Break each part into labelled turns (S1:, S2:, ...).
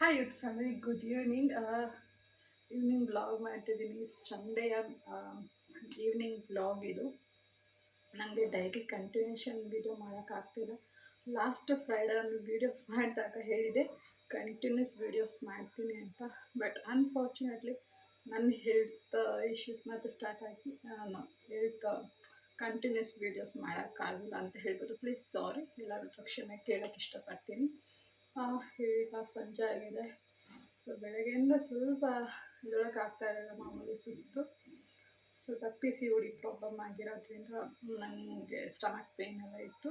S1: Hi YouTube family good evening evening vlog ಮಾಡ್ತಿದ್ದೀನಿ. Sunday evening blog ಇದು. ನನಗೆ daily continuation video ಮಾಡೋಕ್ಕಾಗ್ತಿಲ್ಲ last Friday ನಾನು ವೀಡಿಯೋಸ್ ಮಾಡಿದಾಗ ಹೇಳಿದೆ ಕಂಟಿನ್ಯೂಸ್ ವೀಡಿಯೋಸ್ ಮಾಡ್ತೀನಿ ಅಂತ. ಬಟ್ ಅನ್ಫಾರ್ಚುನೇಟ್ಲಿ ನನ್ನ ಹೆಲ್ತ್ ಇಶ್ಯೂಸ್ ಮತ್ತು ಸ್ಟಾರ್ಟ್ ಆಗಿ ನಾನು ಹೆಲ್ತ್ ಕಂಟಿನ್ಯೂಸ್ ವೀಡಿಯೋಸ್ ಮಾಡೋಕ್ಕಾಗಲ್ಲ ಅಂತ ಹೇಳ್ಬೋದು. ಪ್ಲೀಸ್ ಸಾರಿ ಎಲ್ಲರೂ ಕ್ಷಮೆ ಕೇಳೋಕ್ಕೆ ಇಷ್ಟಪಡ್ತೀನಿ. ಈಗ ಸಂಜೆ ಆಗಿದೆ. ಸೊ, ಬೆಳಗ್ಗೆಯಿಂದ ಸ್ವಲ್ಪ ಆಗ್ತಾ ಇರಲಿಲ್ಲ ಮಾಮೂಲಿ ಸುಸ್ತು. ಸೊ ಪಿ ಸಿ ಪ್ರಾಬ್ಲಮ್ ಆಗಿರೋದ್ರಿಂದ ನನಗೆ ಸ್ಟಮಕ್ ಪೇನ್ ಎಲ್ಲ ಇತ್ತು.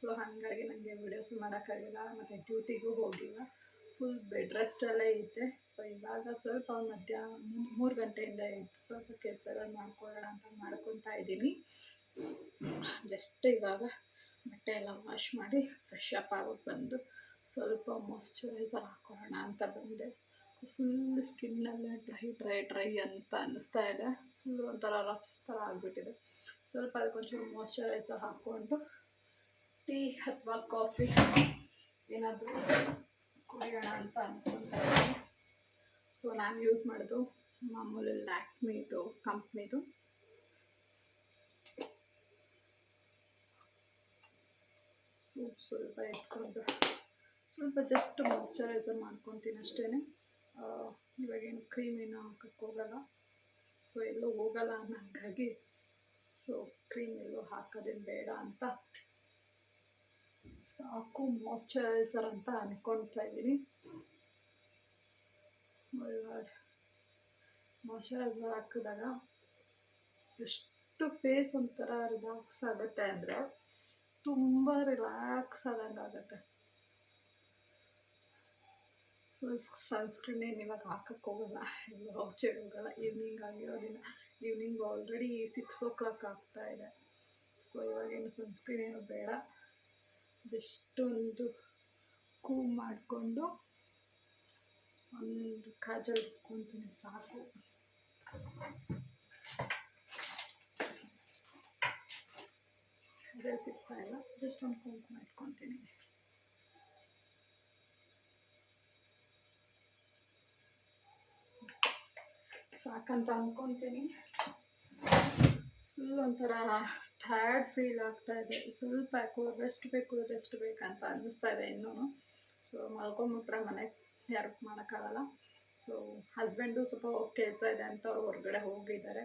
S1: ಸೊ ಹಾಗಾಗಿ ನನಗೆ ವಿಡಿಯೋಸ್ ಮಾಡೋಕ್ಕಾಗಿಲ್ಲ, ಮತ್ತು ಡ್ಯೂಟಿಗೂ ಹೋಗಿಲ್ಲ. ಫುಲ್ ಬೆಡ್ ರೆಸ್ಟಲ್ಲೇ ಇದ್ದೆ. ಸೊ ಇವಾಗ ಸ್ವಲ್ಪ ಮಧ್ಯಾಹ್ನ, ಮೂರು ಗಂಟೆಯಿಂದ ಇತ್ತು. ಸ್ವಲ್ಪ ಕೆಲಸಗಳು ಮಾಡ್ಕೊಳ್ಳೋಣ ಅಂತ ಮಾಡ್ಕೊತಾ ಇದ್ದೀನಿ. ಜಸ್ಟ್ ಇವಾಗ ಬಟ್ಟೆ ಎಲ್ಲ ವಾಶ್ ಮಾಡಿ ಫ್ರೆಶ್ ಅಪ್ ಆಗೋಕ್ಕೆ ಬಂದು ಸ್ವಲ್ಪ ಮಾಯ್ಶ್ಚರೈಸರ್ ಹಾಕೊಳ್ಳೋಣ ಅಂತ ಬಂದೆ. ಫುಲ್ ಸ್ಕಿನ್ನೆಲ್ಲ ಡ್ರೈ ಡ್ರೈ ಡ್ರೈ ಅಂತ ಅನ್ನಿಸ್ತಾ ಇದೆ. ಫುಲ್ ಒಂಥರ ರಫ್ ಥರ ಆಗಿಬಿಟ್ಟಿದೆ. ಸ್ವಲ್ಪ ಅದಕ್ಕೊಂಚೂರು ಮಾಯ್ಶ್ಚರೈಸರ್ ಹಾಕ್ಕೊಂಡು ಟೀ ಅಥವಾ ಕಾಫಿ ಏನಾದರೂ ಕುಡಿಯೋಣ ಅಂತ ಅಂದ್ಕೊತಾ ಇದ್ದೀನಿ. ಸೊ ನಾನು ಯೂಸ್ ಮಾಡೋದು ಮಾಮೂಲಿ ಲ್ಯಾಕ್ಮಿದು, ಕಂಪ್ನಿದು. ಸ್ವಲ್ಪ ಎತ್ಕೊಂಡು ಸ್ವಲ್ಪ ಜಸ್ಟ್ ಮಾಯಿಶ್ಚರೈಸರ್ ಮಾಡ್ಕೊತೀನಿ ಅಷ್ಟೇ ಇವಾಗೇನು ಕ್ರೀಮ್ ಏನು ಹಾಕಕ್ಕೆ ಹೋಗಲ್ಲ. ಸೊ ಎಲ್ಲೂ ಹೋಗಲ್ಲ ಅನ್ನೋಂಗಾಗಿ ಸೊ ಕ್ರೀಮ್ ಎಲ್ಲೂ ಹಾಕೋದೇನು ಬೇಡ ಅಂತ ಸಾಕು ಮಾಯಿಶ್ಚರೈಸರ್ ಅಂತ ಅಂದ್ಕೊಳ್ತಾ ಇದ್ದೀನಿ. ಮಾಯ್ಶ್ಚರೈಸರ್ ಹಾಕಿದಾಗ ಎಷ್ಟು ಫೇಸ್ ಒಂಥರ ರಿಲ್ಯಾಕ್ಸ್ ಆಗುತ್ತೆ ಅಂದರೆ ತುಂಬ ರಿಲ್ಯಾಕ್ಸ್ ಆದಂಗೆ ಸೊ ಸನ್ಸ್ಕ್ರೀನ್ ಏನು ಇವಾಗ ಹಾಕಕ್ಕೆ ಹೋಗಲ್ಲ. ಎಲ್ಲೂ ಔಚೆ ಹೋಗಲ್ಲ ಈವ್ನಿಂಗ್ ಆಗಿರೋದಿಲ್ಲ evening already six o'clock ಆಗ್ತಾ ಇದೆ. ಸೊ ಇವಾಗೇನು ಸನ್ಸ್ಕ್ರೀನ್ ಏನು ಬೇಡ. ಜಸ್ಟ್ ಒಂದು ಕೂ ಮಾಡಿಕೊಂಡು ಒಂದು ಕಾಜಲ್ ಇಟ್ಕೊತೀನಿ ಸಾಕು. ಕಾಜಲ್ ಸಿಗ್ತಾ ಇಲ್ಲ. ಜಸ್ಟ್ ಒಂದು ಕುಂಕುಮ ಇಟ್ಕೊತೀನಿ ಸಾಕಂತ ಅಂದ್ಕೊತೀನಿ ಫುಲ್ ಒಂಥರ ಟಯರ್ಡ್ ಫೀಲ್ ಆಗ್ತಾ ಇದೆ. ಸ್ವಲ್ಪ ಯಾಕೋ ರೆಸ್ಟ್ ಬೇಕು ರೆಸ್ಟ್ ಬೇಕಂತ ಅನ್ನಿಸ್ತಾ ಇದೆ ಇನ್ನೂ. ಸೊ ಮಲ್ಕೊಂಬಿಟ್ರೆ ಮನೆಗೆ ಯಾರು ಮಾಡೋಕ್ಕಾಗಲ್ಲ. ಸೊ ಹಸ್ಬೆಂಡು ಸ್ವಲ್ಪ ಕೆಲಸ ಇದೆ ಅಂತ ಅವ್ರು ಹೊರಗಡೆ ಹೋಗಿದ್ದಾರೆ.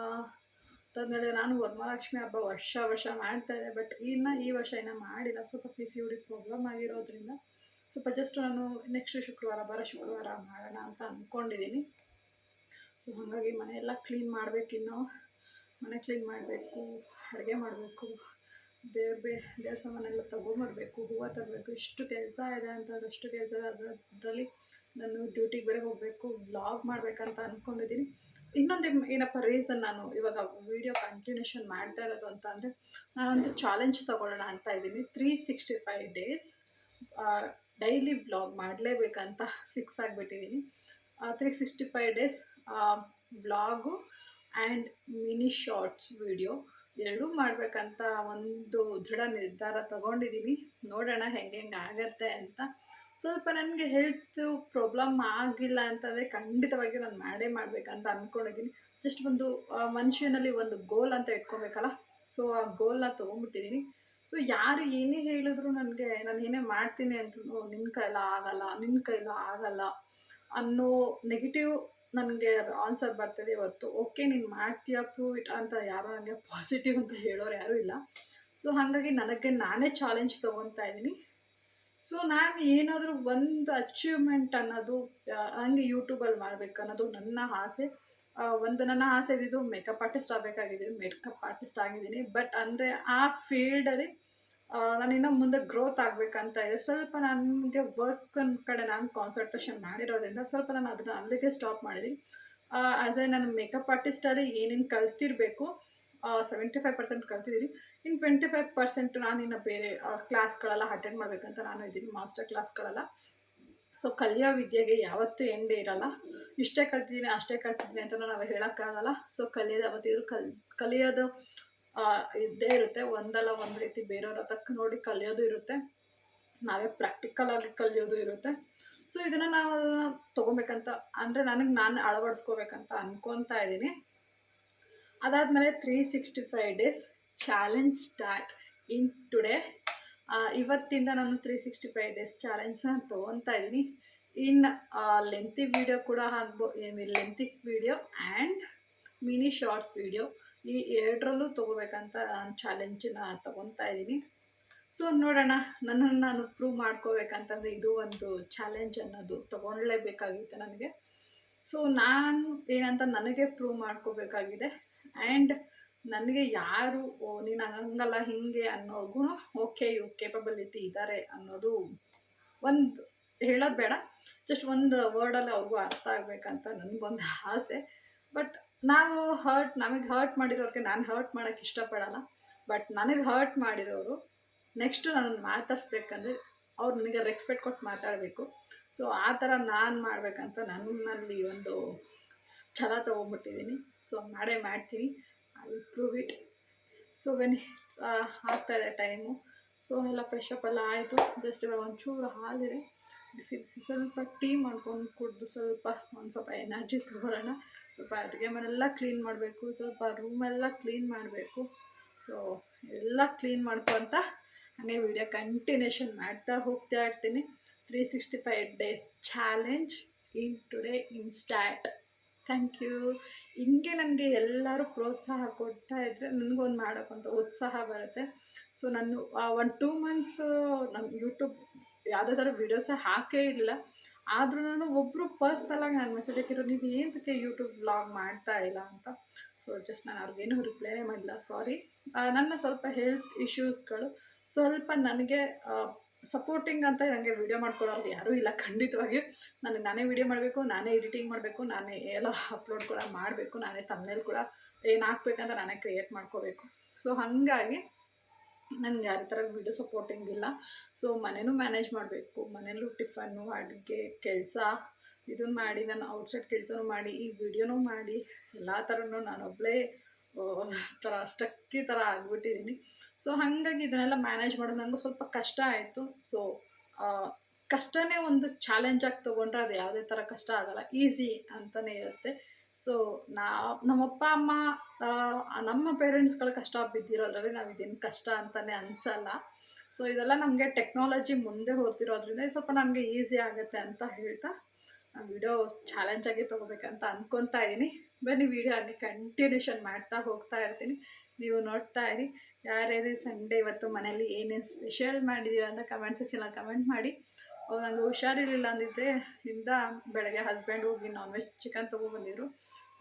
S1: ಅದಾದಮೇಲೆ ನಾನು ವರಮಹಾಲಕ್ಷ್ಮಿ ಹಬ್ಬ ವರ್ಷ ವರ್ಷ ಮಾಡ್ತಾ ಇದ್ದೆ ಬಟ್ ಇನ್ನು ಈ ವರ್ಷ ಇನ್ನೂ ಮಾಡಿಲ್ಲ. ಸ್ವಲ್ಪ ಪಿ ಸಿ ಹುಡಿ ಪ್ರಾಬ್ಲಮ್ ಆಗಿರೋದ್ರಿಂದ ಸ್ವಲ್ಪ ಜಸ್ಟ್ ನಾನು ನೆಕ್ಸ್ಟ್ ಶುಕ್ರವಾರ, ಬರೋ ಶುಕ್ರವಾರ ಮಾಡೋಣ ಅಂತ ಅಂದ್ಕೊಂಡಿದ್ದೀನಿ ಸೊ ಹಾಗಾಗಿ ಮನೆಯೆಲ್ಲ ಕ್ಲೀನ್ ಮಾಡಬೇಕಿನ್ನು ಮನೆ ಕ್ಲೀನ್ ಮಾಡಬೇಕು, ಅಡುಗೆ ಮಾಡಬೇಕು. ದೇವ್ರ ಬೇ, ದೇವ್ರ ಸಾಮಾನೆಲ್ಲ ತೊಗೊಂಬರ್ಬೇಕು, ಹೂವು ತರಬೇಕು. ಇಷ್ಟು ಕೆಲಸ ಇದೆ ಅಂತ ಅಷ್ಟು ಕೆಲಸ ಅದರಲ್ಲಿ ನಾನು ಡ್ಯೂಟಿಗೆ ಬೇರೆ ಹೋಗಬೇಕು ಬ್ಲಾಗ್ ಮಾಡಬೇಕಂತ ಅಂದ್ಕೊಂಡಿದ್ದೀನಿ ಇನ್ನೊಂದು ಏನಪ್ಪ ರೀಸನ್ ನಾನು ಇವಾಗ ವೀಡಿಯೋ ಕಂಟಿನ್ಯೂಷನ್ ಮಾಡ್ತಾ ಇರೋದು ಅಂತ ಅಂದರೆ, ನಾನೊಂದು ಚಾಲೆಂಜ್ ತೊಗೊಳ್ಳೋಣ ಅಂತ ಇದ್ದೀನಿ. Three sixty five days daily vlog ಮಾಡಲೇಬೇಕಂತ fix ಆಗಿಬಿಟ್ಟಿದ್ದೀನಿ. Three sixty five days vlog and mini shorts video ಎರಡೂ ಮಾಡಬೇಕಂತ ಒಂದು ದೃಢ ನಿರ್ಧಾರ ತಗೊಂಡಿದ್ದೀನಿ ನೋಡೋಣ ಹೆಂಗೆ ಹೆಂಗೆ ಆಗತ್ತೆ ಅಂತ. ಸ್ವಲ್ಪ ನನಗೆ ಹೆಲ್ತ್ ಪ್ರಾಬ್ಲಮ್ ಆಗಿಲ್ಲ ಅಂತಂದರೆ ಖಂಡಿತವಾಗಿ ನಾನು ಮಾಡೇ ಮಾಡಬೇಕಂತ ಅಂದ್ಕೊಂಡಿದ್ದೀನಿ ಜಸ್ಟ್ ಒಂದು ಮನುಷ್ಯನಲ್ಲಿ ಒಂದು ಗೋಲ್ ಅಂತ ಇಟ್ಕೊಬೇಕಲ್ಲ? ಸೊ ಆ ಗೋಲ್ನ ತೊಗೊಂಡ್ಬಿಟ್ಟಿದ್ದೀನಿ ಸೊ ಯಾರು ಏನೇ ಹೇಳಿದ್ರು ನನಗೆ, ನಾನು ಏನೇ ಮಾಡ್ತೀನಿ ಅಂದ್ರೂ ನಿನ್ನ ಕೈಲ ಆಗಲ್ಲ ನಿನ್ನ ಕೈಲ ಆಗಲ್ಲ. ಅನ್ನೋ ನೆಗೆಟಿವ್ ನನಗೆ ಆನ್ಸರ್ ಬರ್ತಿದೆ ಇವತ್ತು ಓಕೆ ನೀನು ಮಾಡ್ತೀಯ ಪ್ರೂವ್ ಇಟ್ ಅಂತ ಯಾರು ನನಗೆ ಪಾಸಿಟಿವ್ ಅಂತ ಹೇಳೋರು ಯಾರೂ ಇಲ್ಲ. ಸೊ ಹಾಗಾಗಿ ನನಗೆ ನಾನೇ ಚಾಲೆಂಜ್ ತೊಗೊತಾ ಇದ್ದೀನಿ. ಸೊ ನಾನು ಏನಾದರೂ ಒಂದು ಅಚೀವ್ಮೆಂಟ್ ಅನ್ನೋದು ಹಂಗೆ ಯೂಟ್ಯೂಬಲ್ಲಿ ಮಾಡಬೇಕು ಅನ್ನೋದು ನನ್ನ ಆಸೆ. ಒಂದು ನನ್ನ ಆಸೆ ಇದ್ದಿದ್ದು ಮೇಕಪ್ ಆರ್ಟಿಸ್ಟ್ ಆಗಬೇಕಾಗಿದ್ದೀನಿ ಮೇಕಪ್ ಆರ್ಟಿಸ್ಟ್ ಆಗಿದ್ದೀನಿ. ಬಟ್ ಅಂದರೆ ಆ ಫೀಲ್ಡಲ್ಲಿ ನಾನು ಇನ್ನೂ ಮುಂದೆ ಗ್ರೋತ್ ಆಗಬೇಕಂತ ಇದೆ. ಸ್ವಲ್ಪ ನನಗೆ ವರ್ಕ್ ಕಡೆ ನಾನು ಕಾನ್ಸಂಟ್ರೇಷನ್ ಮಾಡಿರೋದ್ರಿಂದ ಸ್ವಲ್ಪ ನಾನು ಅದನ್ನು ಅಲ್ಲಿಗೆ ಸ್ಟಾಪ್ ಮಾಡಿದ್ದೀನಿ ಆ್ಯಸ್ ಎ ನಾನು ಮೇಕಪ್ ಆರ್ಟಿಸ್ಟಲ್ಲಿ ಏನೇನು ಕಲ್ತಿರಬೇಕು ಸೆವೆಂಟಿ ಫೈವ್ ಪರ್ಸೆಂಟ್ ಕಲ್ತಿದ್ದೀನಿ. ಇನ್ನು ಟ್ವೆಂಟಿ ಫೈವ್ ಪರ್ಸೆಂಟ್ ನಾನು ಇನ್ನು ಬೇರೆ ಕ್ಲಾಸ್ಗಳೆಲ್ಲ ಅಟೆಂಡ್ ಮಾಡಬೇಕಂತ ನಾನು ಇದ್ದೀನಿ ಮಾಸ್ಟರ್ ಕ್ಲಾಸ್ಗಳೆಲ್ಲ ಸೊ ಕಲಿಯೋ ವಿದ್ಯೆಗೆ ಯಾವತ್ತೂ ಎಂಡೇ ಇರಲ್ಲ. ಇಷ್ಟೇ ಕಲ್ತಿದ್ದೀನಿ, ಅಷ್ಟೇ ಕಲ್ತಿದ್ದೀನಿ ಅಂತ ನಾವು ಹೇಳೋಕ್ಕಾಗಲ್ಲ. ಸೊ ಕಲಿಯೋದು ಅವತ್ತಿದ್ರು ಕಲ್, ಕಲಿಯೋದು ಇದ್ದೇ ಇರುತ್ತೆ. ಒಂದಲ್ಲ ಒಂದು ರೀತಿ ಬೇರೆಯವ್ರ ಹತ್ರ ನೋಡಿ ಕಲಿಯೋದು ಇರುತ್ತೆ. ನಾವೇ ಪ್ರಾಕ್ಟಿಕಲ್ ಆಗಿ ಕಲಿಯೋದು ಇರುತ್ತೆ. ಸೊ ಇದನ್ನು ನಾವು ತೊಗೊಬೇಕಂತ, ಅಂದರೆ ನನಗೆ ನಾನು ಅಳವಡಿಸ್ಕೋಬೇಕಂತ ಅನ್ಕೊತಾ ಇದ್ದೀನಿ. ಅದಾದಮೇಲೆ three sixty five days challenge start in today ಇವತ್ತಿಂದ ನಾನು ತ್ರೀ ಸಿಕ್ಸ್ಟಿ ಫೈವ್ ಡೇಸ್ ಚಾಲೆಂಜ್ನ ತೊಗೊತಾ ಇದ್ದೀನಿ. ಇನ್ ಲೆಂತಿ ವಿಡಿಯೋ ಕೂಡ ಆಗ್ಬೋ lengthy video and mini shorts video ಈ ಎರಡರಲ್ಲೂ ತೊಗೋಬೇಕಂತ ನಾನು ಚಾಲೆಂಜನ್ನ ತೊಗೊತಾ ಇದ್ದೀನಿ. ಸೊ ನೋಡೋಣ. ನನ್ನನ್ನು ನಾನು ಪ್ರೂವ್ ಮಾಡ್ಕೋಬೇಕಂತಂದರೆ ಇದು ಒಂದು ಚಾಲೆಂಜ್ ಅನ್ನೋದು ತೊಗೊಳ್ಳೇಬೇಕಾಗಿತ್ತು ನನಗೆ. ಸೊ ನಾನು ಏನಂತ ನನಗೆ ಪ್ರೂವ್ ಮಾಡ್ಕೋಬೇಕಾಗಿದೆ. ಆ್ಯಂಡ್ ನನಗೆ ಯಾರು, ಓ, ನೀನು ಹಂಗಲ್ಲ, ಹಿಂಗೆ ಅನ್ನೋರ್ಗು ಓಕೆ ಇವು ಕೇಪಬಿಲಿಟಿ ಇದ್ದಾರೆ ಅನ್ನೋದು ಒಂದು ಹೇಳೋದು ಬೇಡ. ಜಸ್ಟ್ ಒಂದು ವರ್ಡಲ್ಲಿ ಅವ್ರಿಗೂ ಅರ್ಥ ಆಗಬೇಕಂತ ನನಗೊಂದು ಆಸೆ. ಬಟ್ ನಾವು ಹರ್ಟ್ ನಮಗೆ ಹರ್ಟ್ ಮಾಡಿರೋರಿಗೆ ನಾನು ಹರ್ಟ್ ಮಾಡೋಕ್ಕೆ ಇಷ್ಟಪಡಲ್ಲ. ಬಟ್ ನನಗೆ ಹರ್ಟ್ ಮಾಡಿರೋರು ನೆಕ್ಸ್ಟು ನನ್ನನ್ನು ಮಾತಾಡ್ಸ್ಬೇಕಂದ್ರೆ ಅವ್ರು ನನಗೆ ರೆಸ್ಪೆಕ್ಟ್ ಕೊಟ್ಟು ಮಾತಾಡಬೇಕು. ಸೊ ಆ ಥರ ನಾನು ಮಾಡಬೇಕಂತ ನನ್ನಲ್ಲಿ ಒಂದು ಛಲ ತೊಗೊಂಬಿಟ್ಟಿದ್ದೀನಿ ಸೊ ಮಾಡೇ ಮಾಡ್ತೀನಿ. I prove it so when ಆಗ್ತಾಯಿದೆ ಟೈಮು ಸೊ ಎಲ್ಲ ಫ್ರೆಶಪ್ ಎಲ್ಲ ಆಯಿತು. ಜಸ್ಟ್ ಇವಾಗ ಒಂಚೂರು ಹಾಲಿದೆ. ಬಿಸಿ ಸ್ವಲ್ಪ ಟೀ ಮಾಡ್ಕೊಂಡು ಕುಡಿದು ಸ್ವಲ್ಪ ಒಂದು ಸ್ವಲ್ಪ ಎನರ್ಜಿ ತಗೊಳ್ಳೋಣ. ಸ್ವಲ್ಪ ಅಡುಗೆ ಮನೆಲ್ಲ ಕ್ಲೀನ್ ಮಾಡಬೇಕು, ಸ್ವಲ್ಪ ರೂಮೆಲ್ಲ ಕ್ಲೀನ್ ಮಾಡಬೇಕು. ಸೊ ಎಲ್ಲ ಕ್ಲೀನ್ ಮಾಡ್ಕೊತ ಹಾಗೆ ವಿಡಿಯೋ ಕಂಟಿನ್ಯೂಷನ್ ಮಾಡ್ತಾ ಹೋಗ್ತಾ ಇರ್ತೀನಿ. Three sixty five days challenge in today in start thank you ಹಿಂಗೆ ನನಗೆ ಎಲ್ಲರೂ ಪ್ರೋತ್ಸಾಹ ಕೊಡ್ತಾ ಇದ್ದರೆ ನನಗೊಂದು ಮಾಡೋಕ್ಕಂತ ಉತ್ಸಾಹ ಬರುತ್ತೆ. ಸೊ ನಾನು ಒನ್ ಟೂ ಮಂತ್ಸ್ ನನ್ನ ಯೂಟ್ಯೂಬ್ ಯಾವುದೇ ಥರ ವೀಡಿಯೋಸೇ ಹಾಕೇ ಇಲ್ಲ ಆದ್ರೂ ನಾನು ಒಬ್ಬರು ಪರ್ಸ್ನಲಾಗಿ ನಾನು ಮೆಸೇಜ್ ಹಾಕಿರೋ ನೀವು ಏನಕ್ಕೆ ಯೂಟ್ಯೂಬ್ ಬ್ಲಾಗ್ ಮಾಡ್ತಾ ಇಲ್ಲ? ಅಂತ. ಸೊ ಜಸ್ಟ್ ನಾನು ಅವ್ರಿಗೇನು ರಿಪ್ಲೈ ಮಾಡಿಲ್ಲ ಸಾರಿ ನನ್ನ ಸ್ವಲ್ಪ ಹೆಲ್ತ್ ಇಶ್ಯೂಸ್ಗಳು ಸ್ವಲ್ಪ ನನಗೆ ಸಪೋರ್ಟಿಂಗ್ ಅಂತ ನನಗೆ ವೀಡಿಯೋ ಮಾಡ್ಕೊಳ್ಳೋರು ಯಾರೂ ಇಲ್ಲ ಖಂಡಿತವಾಗಿ ನನಗೆ ನಾನೇ ವೀಡಿಯೋ ಮಾಡಬೇಕು, ನಾನೇ ಎಡಿಟಿಂಗ್ ಮಾಡಬೇಕು, ನಾನೇ ಎಲ್ಲ ಅಪ್ಲೋಡ್ ಕೂಡ ಮಾಡಬೇಕು, ನಾನೇ ತಮ್ಮನೇಲಿ ಕೂಡ ಏನು ಹಾಕ್ಬೇಕಂತ ನಾನೇ ಕ್ರಿಯೇಟ್ ಮಾಡ್ಕೋಬೇಕು. ಸೊ ಹಾಗಾಗಿ ನನಗೆ ಯಾರ ಥರ ವೀಡಿಯೋ ಸಪೋರ್ಟಿಂಗ್ ಇಲ್ಲ. ಸೊ ಮನೇನೂ ಮ್ಯಾನೇಜ್ ಮಾಡಬೇಕು. ಮನೇಲೂ ಟಿಫನ್ನು ಅಡುಗೆ, ಕೆಲಸ ಇದನ್ನು ಮಾಡಿ, ನಾನು ಔಟ್ಸೈಡ್ ಕೆಲಸನೂ ಮಾಡಿ, ಈ ವಿಡಿಯೋನೂ ಮಾಡಿ, ಎಲ್ಲ ಥರನೂ ನಾನೊಬ್ಬಳೇ ಥರ ಸ್ಟಕ್ಕಿ ಥರ ಆಗಿಬಿಟ್ಟಿದ್ದೀನಿ ಸೊ ಹಾಗಾಗಿ ಇದನ್ನೆಲ್ಲ ಮ್ಯಾನೇಜ್ ಮಾಡೋದು ನನಗೂ ಸ್ವಲ್ಪ ಕಷ್ಟ ಆಯಿತು. ಸೊ ಕಷ್ಟನೇ ಒಂದು ಚಾಲೆಂಜಾಗಿ ತೊಗೊಂಡ್ರೆ ಅದು ಯಾವುದೇ ಥರ ಕಷ್ಟ ಆಗಲ್ಲ. ಈಸಿ ಅಂತಲೇ ಇರುತ್ತೆ. ಸೊ ನಾ, ನಮ್ಮಪ್ಪ, ಅಮ್ಮ ನಮ್ಮ ಪೇರೆಂಟ್ಸ್ಗಳು ಕಷ್ಟ ಬಿದ್ದಿರೋದ್ರಲ್ಲಿ ನಾವು ಇದೇನು ಕಷ್ಟ ಅಂತಲೇ ಅನಿಸಲ್ಲ. ಸೊ ಇದೆಲ್ಲ ನಮಗೆ ಟೆಕ್ನಾಲಜಿ ಮುಂದೆ ಹೊರ್ತಿರೋದ್ರಿಂದ ಸ್ವಲ್ಪ ನಮಗೆ ಈಸಿ ಆಗುತ್ತೆ ಅಂತ ಹೇಳ್ತಾ ವಿಡಿಯೋ ಚಾಲೆಂಜ್ ಆಗಿ ತೊಗೋಬೇಕಂತ ಅಂದ್ಕೊತಾ ಇದ್ದೀನಿ ಬನ್ನಿ ವಿಡಿಯೋ ಆಗಿ ಕಂಟಿನ್ಯೂಷನ್ ಮಾಡ್ತಾ ಹೋಗ್ತಾ ಇರ್ತೀನಿ. ನೀವು ನೋಡ್ತಾ ಇರಿ. ಯಾರ್ಯಾರು ಸಂಡೇ ಇವತ್ತು ಮನೇಲಿ ಏನೇನು ಸ್ಪೆಷಲ್ ಮಾಡಿದ್ದೀರಾ ಅಂತ ಕಮೆಂಟ್ ಸೆಕ್ಷನಲ್ಲಿ ಕಮೆಂಟ್ ಮಾಡಿ. ನನಗೆ ಹುಷಾರಿರಲಿಲ್ಲ ಅಂದಿದ್ದೆ ಇಂದ ಬೆಳಗ್ಗೆ ಹಸ್ಬೆಂಡ್ ಹೋಗಿ ನಾನ್ ವೆಜ್ ಚಿಕನ್ ತೊಗೊಬಂದಿದ್ರು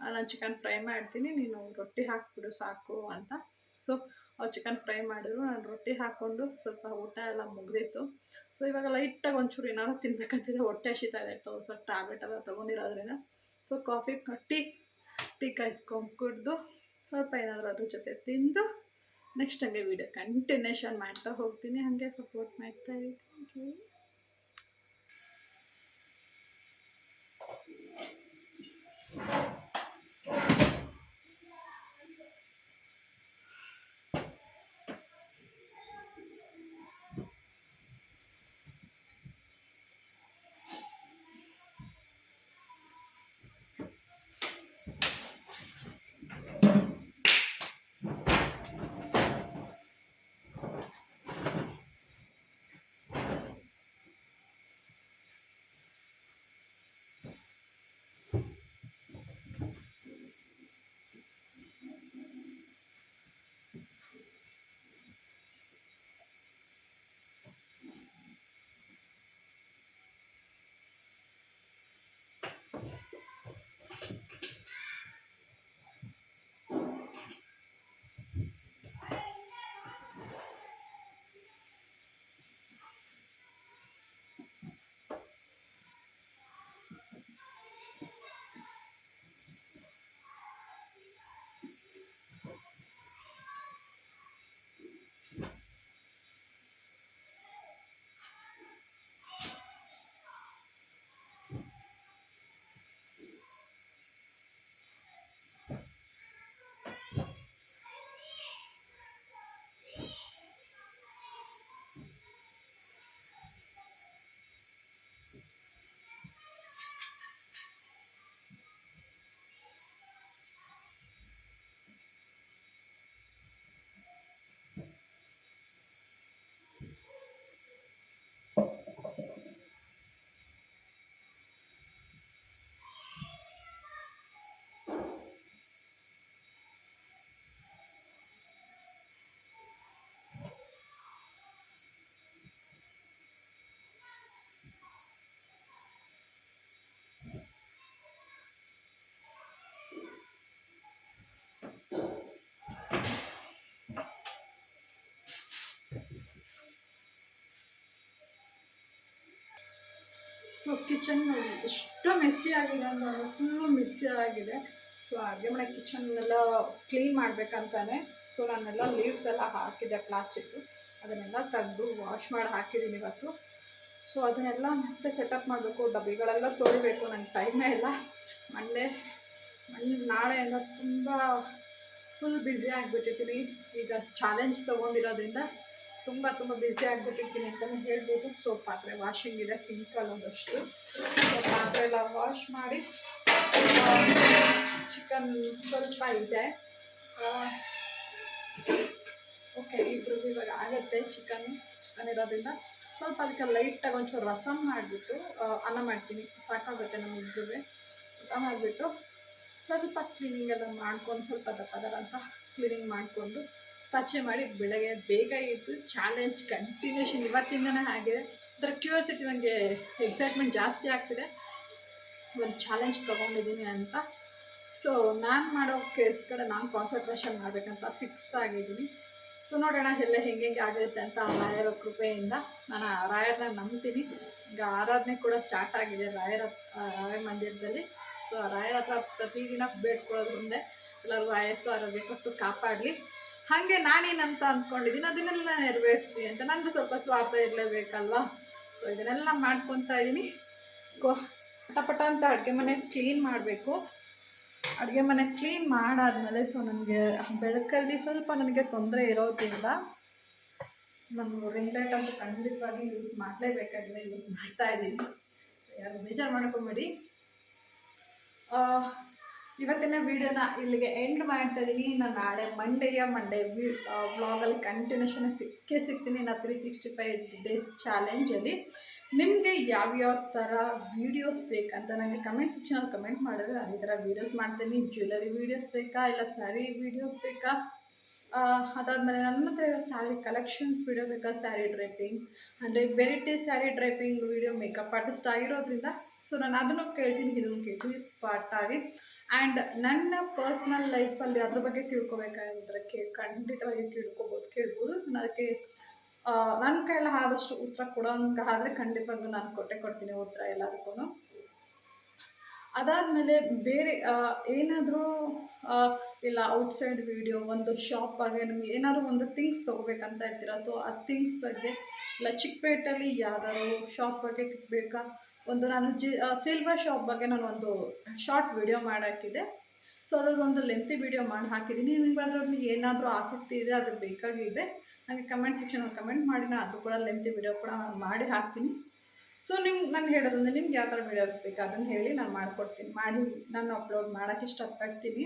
S1: ನಾನು ಚಿಕನ್ ಫ್ರೈ ಮಾಡ್ತೀನಿ, ನೀನು ರೊಟ್ಟಿ ಹಾಕ್ಬಿಡು ಸಾಕು ಅಂತ. ಸೊ ಅವ್ರು ಚಿಕನ್ ಫ್ರೈ ಮಾಡಿದ್ರು. ನಾನು ರೊಟ್ಟಿ ಹಾಕ್ಕೊಂಡು ಸ್ವಲ್ಪ ಊಟ ಎಲ್ಲ ಮುಗಿದಿತ್ತು. ಸೊ ಇವಾಗ ಲೈಟಾಗಿ ಒಂಚೂರು ಏನಾದ್ರು ತಿನ್ಬೇಕಂತಿದ್ರೆ ಹೊಟ್ಟೆ ಹಸಿತಾ ಇದೆ ಸ್ವಲ್ಪ ಟ್ಯಾಬ್ಲೆಟ್ ಎಲ್ಲ ತೊಗೊಂಡಿರೋದ್ರಿಂದ. ಸೊ ಕಾಫಿ ಟೀ ಟೀ ಕಾಯಿಸ್ಕೊಂಡು ಕುಡಿದು ಸ್ವಲ್ಪ ಏನಾದರೂ ಅದ್ರ ಜೊತೆ ತಿಂದು ನೆಕ್ಸ್ಟ್ ಹಂಗೆ ವೀಡಿಯೋ ಕಂಟಿನ್ಯೂಷನ್ ಮಾಡ್ತಾ ಹೋಗ್ತೀನಿ. ಹಾಗೆ ಸಪೋರ್ಟ್ ಮಾಡ್ತಾ ಇದ್ದೀನಿ ಸೊ ಕಿಚನ್ ಎಷ್ಟು ಮೆಸ್ಸಿ ಆಗಿದೆ ಅಂದರೆ ಫುಲ್ಲು ಮೆಸ್ಸಿ ಆಗಿದೆ. ಸೊ ಅಡುಗೆ ಮನೆ ಕಿಚನ್ನೆಲ್ಲ ಕ್ಲೀನ್ ಮಾಡಬೇಕಂತಾನೆ. ಸೊ ನಾನೆಲ್ಲ ಲೀವ್ಸ್ ಎಲ್ಲ ಹಾಕಿದೆ ಪ್ಲಾಸ್ಟಿಕ್ಕು ಅದನ್ನೆಲ್ಲ ತೆಗೆದು ವಾಶ್ ಮಾಡಿ ಹಾಕಿದ್ದೀನಿ ಇವತ್ತು. ಸೊ ಅದನ್ನೆಲ್ಲ ಮತ್ತೆ ಸೆಟಪ್ ಮಾಡಬೇಕು. ಡಬ್ಬಿಗಳೆಲ್ಲ ತೊಳಿಬೇಕು. ನನ್ನ ಟೈಮೇ ಇಲ್ಲ. ಮಂಡೇ ಮಂಡ್ ನಾಳೆಯಿಂದ ತುಂಬ ಫುಲ್ ಬ್ಯುಸಿ ಆಗಿಬಿಟ್ಟಿದ್ದೀನಿ. ಈಗ ಚಾಲೆಂಜ್ ತೊಗೊಂಡಿರೋದ್ರಿಂದ ತುಂಬ ತುಂಬ ಬ್ಯುಸಿ ಆಗಿಬಿಟ್ಟಿರ್ತೀನಿ ಅಂತಲೇ ಹೇಳ್ಬೋದು. ಸೋಪ್ ಪಾತ್ರೆ ವಾಷಿಂಗ್ ಇದೆ ಸಿಂಪಲ್ ಒಂದಷ್ಟು. ಸೊ ಪಾತ್ರೆ ಎಲ್ಲ ವಾಶ್ ಮಾಡಿ ಚಿಕನ್ ಸ್ವಲ್ಪ ಇದೆ. ಓಕೆ ಇಬ್ರು ಇವಾಗ ಆಗುತ್ತೆ ಚಿಕನ್ ಅನ್ನಿರೋದ್ರಿಂದ ಸ್ವಲ್ಪ ಅದಕ್ಕೆ ಲೈಟಾಗಿ ಒಂಚೂರು ರಸಮ್ ಮಾಡಿಬಿಟ್ಟು ಅನ್ನ ಮಾಡ್ತೀನಿ. ಸಾಕಾಗುತ್ತೆ ನಮ್ಮಿಬ್ರಿಗೆ ಊಟ ಮಾಡಿಬಿಟ್ಟು ಸ್ವಲ್ಪ ಕ್ಲೀನಿಂಗ್ ಎಲ್ಲ ಮಾಡ್ಕೊಂಡು, ಸ್ವಲ್ಪ ದಪ್ಪ ಅಂತ ಕ್ಲೀನಿಂಗ್ ಮಾಡಿಕೊಂಡು ಪಚ್ಚೆ ಮಾಡಿ ಬೆಳಗ್ಗೆ ಬೇಗ ಇದ್ದು ಚಾಲೆಂಜ್ ಕಂಟಿನ್ಯೂಷನ್ ಇವತ್ತಿಂದನೇ ಹಾಗೆ ಒಂಥರ ಕ್ಯೂರಿಯಾಸಿಟಿ ನನಗೆ ಎಕ್ಸೈಟ್ಮೆಂಟ್ ಜಾಸ್ತಿ ಆಗ್ತಿದೆ. ಒಂದು ಚಾಲೆಂಜ್ ತೊಗೊಂಡಿದ್ದೀನಿ ಅಂತ. ಸೊ ನಾನು ಮಾಡೋ ಕೇಸ್ ಕಡೆ ನಾನು ಕಾನ್ಸಂಟ್ರೇಷನ್ ಮಾಡಬೇಕಂತ ಫಿಕ್ಸ್ ಆಗಿದ್ದೀನಿ. ಸೊ ನೋಡೋಣ ಎಲ್ಲ ಹೆಂಗೆ ಹೆಂಗೆ ಆಗುತ್ತೆ ಅಂತ ರಾಯರ ಕೃಪೆಯಿಂದ ನಾನು ರಾಯರನ್ನ ನಂಬ್ತೀನಿ. ಈಗ ಆರಾಧನೆ ಕೂಡ ಸ್ಟಾರ್ಟ್ ಆಗಿದೆ ರಾಯರ ರಾಯ ಮಂದಿರದಲ್ಲಿ. ಸೊ ರಾಯರ ಹತ್ರ ಪ್ರತಿದಿನ ಬೇಡ್ಕೊಳ್ಳೋದು ಮುಂದೆ ಎಲ್ಲರಿಗೂ ಆಯಸ್ಸು, ಆರೋಗ್ಯ ಕೊಟ್ಟು ಕಾಪಾಡಲಿ. ಹಾಗೆ ನಾನೇನಂತ ಅಂದ್ಕೊಂಡಿದ್ದೀನಿ ಅದನ್ನೆಲ್ಲ ನೆರವೇರಿಸ್ತೀನಿ ಅಂತ. ನನಗೆ ಸ್ವಲ್ಪ ಸ್ವಾರ್ಥ ಇರಲೇಬೇಕಲ್ವ? ಸೊ ಇದನ್ನೆಲ್ಲ ಮಾಡ್ಕೊತಾ ಇದ್ದೀನಿ ಗೋ ಪಟ ಅಂತ ಅಡುಗೆ ಮನೆ ಕ್ಲೀನ್ ಮಾಡಬೇಕು. ಅಡುಗೆ ಮನೆ ಕ್ಲೀನ್ ಮಾಡಾದ್ಮೇಲೆ ಸೊ ನನಗೆ ಬೆಳಕಲ್ಲಿ ಸ್ವಲ್ಪ ನನಗೆ ತೊಂದರೆ ಇರೋದ್ರಿಂದ ನಾನು ರಿಂಗ್ ಲೈಟ್ ಅಂತ ಖಂಡಿತವಾಗಿ ಯೂಸ್ ಮಾಡಲೇಬೇಕಾಗಿದೆ ಯೂಸ್ ಮಾಡ್ತಾ ಇದ್ದೀನಿ ಯಾರು ಬೇಜಾರು ಮಾಡ್ಕೊಂಬೇಡಿ. ಇವತ್ತಿನ ವಿಡಿಯೋನ ಇಲ್ಲಿಗೆ ಎಂಡ್ ಮಾಡ್ತಾ ಇದ್ದೀನಿ. ನಾನು ನಾಳೆ ಮಂಡೆಯ ಮಂಡೇ ವಿ ವ್ಲಾಗಲ್ಲಿ ಕಂಟಿನ್ಯೂಷನ್ ಸಿಕ್ಕೇ ಸಿಗ್ತೀನಿ. ನಾ ತ್ರೀ ಸಿಕ್ಸ್ಟಿ ಫೈವ್ ಡೇಸ್ ಚಾಲೆಂಜಲ್ಲಿ ನಿಮಗೆ ಯಾವ್ಯಾವ ಥರ ವೀಡಿಯೋಸ್ ಬೇಕಂತ ನನಗೆ ಕಮೆಂಟ್ ಸೆಕ್ಷನಲ್ಲಿ ಕಮೆಂಟ್ ಮಾಡಿದ್ರೆ ಅದೇ ಥರ ವೀಡಿಯೋಸ್ ಮಾಡ್ತೀನಿ. ಜ್ಯುವೆಲರಿ ವೀಡಿಯೋಸ್ ಬೇಕಾ, ಇಲ್ಲ ಸ್ಯಾರಿ ವೀಡಿಯೋಸ್ ಬೇಕಾ? ಅದಾದಮೇಲೆ ನನ್ನ ಹತ್ರ ಇರೋ ಸ್ಯಾರಿ ಕಲೆಕ್ಷನ್ಸ್ ವೀಡಿಯೋ ಬೇಕಾ? ಸ್ಯಾರಿ ಡ್ರೈಪಿಂಗ್ ಅಂದರೆ variety sari draping video makeup artist ಆಗಿರೋದ್ರಿಂದ ಸೊ ನಾನು ಅದನ್ನು ಕೇಳ್ತೀನಿ ಇದನ್ನು ಕೇಳ್ತೀನಿ ಪಾರ್ಟ್ ಆಗಿ. ಆ್ಯಂಡ್ ನನ್ನ ಪರ್ಸ್ನಲ್ ಲೈಫಲ್ಲಿ ಅದ್ರ ಬಗ್ಗೆ ತಿಳ್ಕೊಬೇಕಾಗಿದ್ರೆ ಕೇ, ಖಂಡಿತವಾಗಿ ತಿಳ್ಕೊಬೋದು, ಕೇಳ್ಬೋದು. ನಾನು ಅದಕ್ಕೆ ನನ್ನ ಕೈಯಲ್ಲಿ ಆದಷ್ಟು ಉತ್ತರ ಕೊಡೋಂಗೆ ಆದರೆ ಖಂಡಿತವಾಗ್ಲೂ ನಾನು ಕೊಟ್ಟೆ ಕೊಡ್ತೀನಿ ಉತ್ತರ ಎಲ್ಲದಕ್ಕೂ ಅದಾದಮೇಲೆ ಬೇರೆ ಏನಾದರೂ ಇಲ್ಲ ಔಟ್ಸೈಡ್ ವಿಡಿಯೋ ಒಂದು ಶಾಪ್ ಬಗ್ಗೆ ನಿಮ್ಗೆ ಏನಾದರೂ ಒಂದು ಥಿಂಗ್ಸ್ ತೊಗೋಬೇಕಂತ ಇರ್ತೀರ, ಅಥವಾ ಆ ಥಿಂಗ್ಸ್ ಬಗ್ಗೆ, ಇಲ್ಲ ಚಿಕ್ಕಪೇಟಲ್ಲಿ ಯಾವ್ದಾದ್ರು ಶಾಪ್ ಬಗ್ಗೆ ಬೇಕಾ? ಒಂದು ನಾನು ಜಿ ಸಿಲ್ವರ್ ಶಾಪ್ ಬಗ್ಗೆ ನಾನು ಒಂದು ಶಾರ್ಟ್ ವಿಡಿಯೋ ಮಾಡಾಕಿದೆ ಸೊ ಅದರದ್ದೊಂದು ಲೆಂತಿ ವಿಡಿಯೋ ಮಾಡಿ ಹಾಕಿದ್ದೀನಿ. ನಿಮ್ಗೆ ಅದರಲ್ಲಿ ಏನಾದರೂ ಆಸಕ್ತಿ ಇದೆ ಅದು ಬೇಕಾಗಿದೆ ನನಗೆ ಕಮೆಂಟ್ ಸೆಕ್ಷನಲ್ಲಿ ಕಮೆಂಟ್ ಮಾಡಿ, ನಾನು ಅದು ಕೂಡ ಲೆಂತಿ ವಿಡಿಯೋ ಕೂಡ ನಾನು ಮಾಡಿ ಹಾಕ್ತೀನಿ. ಸೊ ನಿಮ್ಗೆ ನಾನು ಹೇಳೋದಂದ್ರೆ ನಿಮ್ಗೆ ಯಾವ ಥರ ವಿಡಿಯೋಸ್ ಬೇಕು ಅದನ್ನು ಹೇಳಿ ನಾನು ಮಾಡಿಕೊಡ್ತೀನಿ. ಮಾಡಿ, ನಾನು ಅಪ್ಲೋಡ್ ಮಾಡೋಕ್ಕೆ ಇಷ್ಟಪಡ್ತೀನಿ.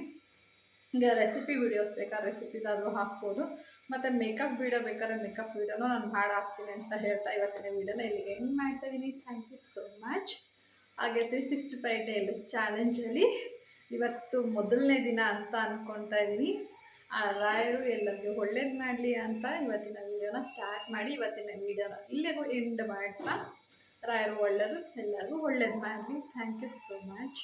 S1: ಈಗ ರೆಸಿಪಿ ವೀಡಿಯೋಸ್ ಬೇಕಾದ್ರೆ ರೆಸಿಪಿದಾದರೂ ಹಾಕ್ಬೋದು. ಮತ್ತು ಮೇಕಪ್ ವೀಡಿಯೋ ಬೇಕಾದ್ರೆ ಮೇಕಪ್ ವೀಡಿಯೋನೂ ನಾನು ಮಾಡಿ ಹಾಕ್ತೀನಿ ಅಂತ ಹೇಳ್ತಾ ಇವತ್ತಿನ ವೀಡಿಯೋನ ಇಲ್ಲಿಗೆ ಹೆಂಗೆ ಮಾಡ್ತಾ ಇದ್ದೀನಿ ಥ್ಯಾಂಕ್ ಯು ಸೋ ಮಚ್ ಹಾಗೆ ತ್ರೀ ಸಿಕ್ಸ್ಟಿ ಫೈವ್ ಡೇಸ್ ಚಾಲೆಂಜಲ್ಲಿ ಇವತ್ತು ಮೊದಲನೇ ದಿನ ಅಂತ ಅಂದ್ಕೊತಾ ಇದ್ದೀನಿ ಆ ರಾಯರು ಎಲ್ಲರಿಗೂ ಒಳ್ಳೇದು ಮಾಡಲಿ ಅಂತ ಇವತ್ತಿನ ವೀಡಿಯೋನ ಸ್ಟಾರ್ಟ್ ಮಾಡಿ ಇವತ್ತಿನ ವೀಡಿಯೋನ ಇಲ್ಲಿಗೂ ಎಂಡ್ ಮಾಡ್ತಾ. ರಾಯರು ಒಳ್ಳೆಯದು ಎಲ್ಲರಿಗೂ ಒಳ್ಳೇದು ಮಾಡಲಿ. Thank you so much